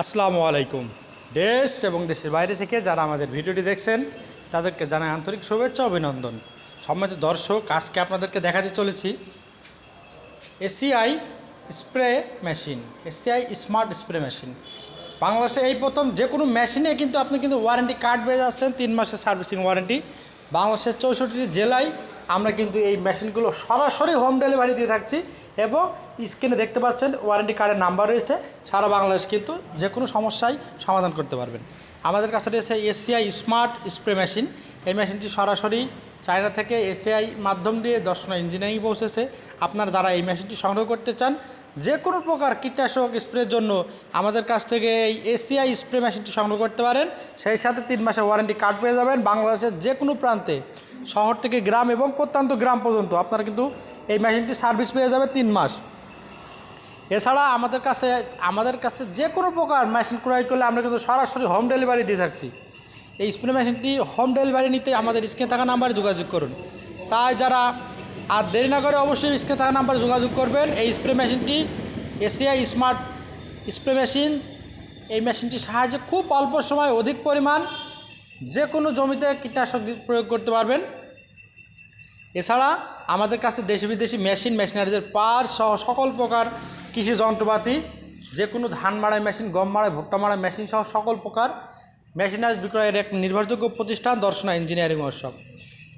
আসসালামু আলাইকুম। দেশ এবং দেশের বাইরে থেকে যারা আমাদের ভিডিওটি দেখছেন, তাদেরকে জানাই আন্তরিক শুভেচ্ছা, অভিনন্দন। সম্মানিত দর্শক, আজকে আপনাদেরকে দেখাতে চলেছি ACI spray machine, ACI smart spray machine. বাংলাদেশে এই প্রথম যে কোনো মেশিনে কিন্তু আপনি কিন্তু ওয়ারেন্টি কার্ড পেয়ে যাচ্ছেন, তিন মাসের সার্ভিসিং ওয়ারেন্টি বাংলাদেশের চৌষট্টি জেলায় আমরা কিন্তু এই মেশিনগুলো সরাসরি হোম ডেলিভারি দিয়ে থাকছি এবং স্ক্রিনে দেখতে পাচ্ছেন ওয়ারেন্টি কার্ডের নাম্বার রয়েছে। সারা বাংলাদেশ কিন্তু যে কোনো সমস্যায় সমাধান করতে পারবেন। আমাদের কাছে রয়েছে এসিআই স্মার্ট স্প্রে মেশিন এই মেশিনটি সরাসরি চায়না থেকে এসিআই মাধ্যম দিয়ে দর্শনা ইঞ্জিনিয়ারিং পৌঁছেছে। আপনার যারা এই মেশিনটি সংগ্রহ করতে চান, যে কোনো প্রকার কীটনাশক স্প্রের জন্য আমাদের কাছ থেকে এই এসিআই স্প্রে মেশিনটি সংগ্রহ করতে পারেন। সেই সাথে তিন মাসের ওয়ারেন্টি কার্ড পেয়ে যাবেন। বাংলাদেশের যে কোনো প্রান্তে, শহর থেকে গ্রাম এবং প্রত্যন্ত গ্রাম পর্যন্ত আপনারা কিন্তু এই মেশিনটি সার্ভিস পেয়ে যাবে তিন মাস। এছাড়া আমাদের কাছে আমাদের কাছে যে কোনো প্রকার মেশিন ক্রয় করলে আমরা কিন্তু সরাসরি হোম ডেলিভারি দিয়ে থাকছি। এই স্প্রে মেশিনটি হোম ডেলিভারি নিতে আমাদের স্ক্রিনে থাকা নাম্বারে যোগাযোগ করুন। তাই যারা আর দেরি না করে অবশ্যই স্ক্রিনে থাকা নাম্বারে যোগাযোগ করবেন। এই স্প্রে মেশিনটি এশিয়া স্মার্ট স্প্রে মেশিন। এই মেশিনটির সাহায্যে খুব অল্প সময় অধিক পরিমাণ যে কোনো জমিতে কীটনাশক প্রয়োগ করতে পারবেন। এছাড়া আমাদের কাছে দেশি বিদেশি মেশিন, মেশিনারিদের পার সহ সকল প্রকার কৃষি যন্ত্রপাতি যে কোনো ধান মাড়াই মেশিন, গম মাড়াই, ভুট্টা মাড়াই মেশিন সহ সকল প্রকার মেশিনারিজ বিক্রয়ের এক নির্ভরযোগ্য প্রতিষ্ঠান দর্শনা ইঞ্জিনিয়ারিং ওয়ার্কশপ।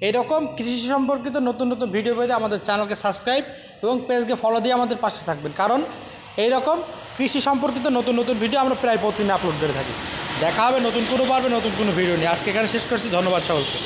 এরকম কৃষি সম্পর্কিত নতুন নতুন ভিডিও পেতে আমাদের চ্যানেলকে সাবস্ক্রাইব এবং পেজকে ফলো দিয়ে আমাদের পাশে থাকবেন। কারণ এই রকম কৃষি সম্পর্কিত নতুন নতুন ভিডিও আমরা প্রায় প্রতিদিন আপলোড করে থাকি। দেখা হবে নতুন কোনো পারবে, নতুন কোনো ভিডিও নিয়ে। আজকে এখানে শেষ করছি। ধন্যবাদ সকলকে।